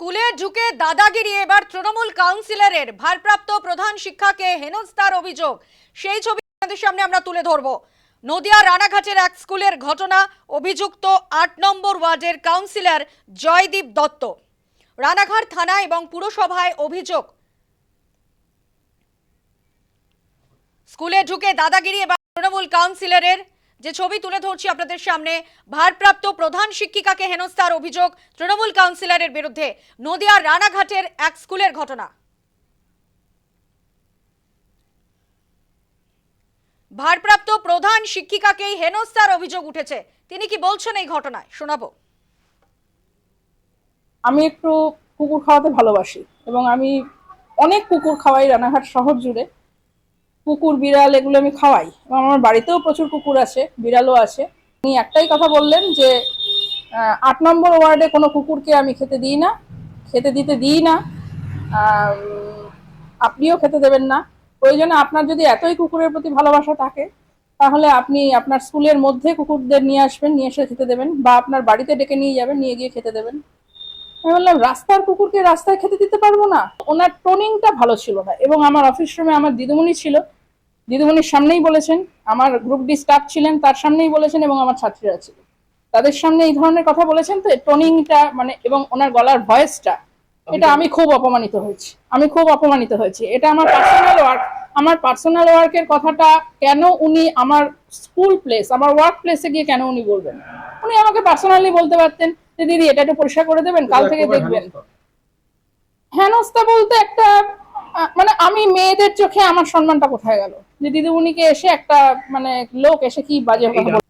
স্কুলে ঢুকে দাদাগিরি এবার তৃণমূল কাউন্সিলরের ভারপ্রাপ্ত প্রধান শিক্ষাকে হেনস্তার অভিযোগ। সেই ছবি আপনাদের সামনে আমরা তুলে ধরব। নদিয়া রানাঘাটের এক স্কুলের ঘটনা, অভিযুক্ত আট নম্বর ওয়ার্ডের কাউন্সিলর জয়দীপ দত্ত। রানাঘাট থানা এবং পুরসভায় অভিযোগ। স্কুলে ঢুকে দাদাগিরি এবং তৃণমূল কাউন্সিলরের যে ছবি তুলে ধরছি আপনাদের সামনে, ভারপ্রাপ্ত প্রধান শিক্ষিকাকে হেনস্থার অভিযোগ তৃণমূল কাউন্সিলরের বিরুদ্ধে নদিয়ার রানাঘাটের এক স্কুলের ঘটনা। ভারপ্রাপ্ত প্রধান শিক্ষিকাকেই হেনস্থার অভিযোগ উঠেছে। তিনি কি বলছেন এই ঘটনায়? শোনাবো। আমি একটু কুকুর খাওয়াতে ভালোবাসি এবং আমি অনেক কুকুর খাওয়াই রানাঘাট শহর জুড়ে। কুকুর, বিড়াল এগুলো আমি খাওয়াই। এবং আমার বাড়িতেও প্রচুর কুকুর আছে, বিড়ালও আছে। উনি একটাই কথা বললেন যে আট নম্বর ওয়ার্ডে কোনো কুকুরকে আমি খেতে দিই না, খেতে দিতে দিই না। আপনিও খেতে দেবেন না। প্রয়োজনে আপনার যদি এতই কুকুরের প্রতি ভালোবাসা থাকে, তাহলে আপনি আপনার স্কুলের মধ্যে কুকুরদের নিয়ে আসবেন, নিয়ে এসে খেতে দেবেন। বা আপনার বাড়িতে ডেকে নিয়ে যাবেন, নিয়ে গিয়ে খেতে দেবেন। আমি বললাম, রাস্তার কুকুরকে রাস্তায় খেতে দিতে পারব না? ওনার টোনিংটা ভালো ছিল না। এবং আমার অফিস রুমে আমার দিদিমণি ছিল দিদিমণির সামনেই বলেছেন আমার গ্রুপ ডি স্টাফ ছিলেন তার সামনেই বলেছেন এবং আমার ছাত্রীরা ছিল। তাদের সামনে এই ধরনের কথা বলেছেন তো টোনিংটা মানে এবং ওনার গলার ভয়েসটা এটা আমি খুব অপমানিত হয়েছি। আমি খুব অপমানিত হয়েছি। এটা আমার পার্সোনাল ওয়ার্ক আমার পার্সোনাল ওয়ার্কের কথাটা কেন উনি আমার স্কুল প্লেস আমার ওয়ার্ক প্লেসে গিয়ে কেন উনি বলবেন? উনি আমাকে পার্সোনালি বলতে পারতেন যে দিদি এটা একটু পরিষ্কার করে দেবেন কাল থেকে দেখবেন। হেনস্তা বলতে একটা আমি মেয়েদের চোখে আমার সম্মানটা কোথায় গেল যে দিদিমণিকে এসে একটা মানে লোক এসে কি বাজে কথা।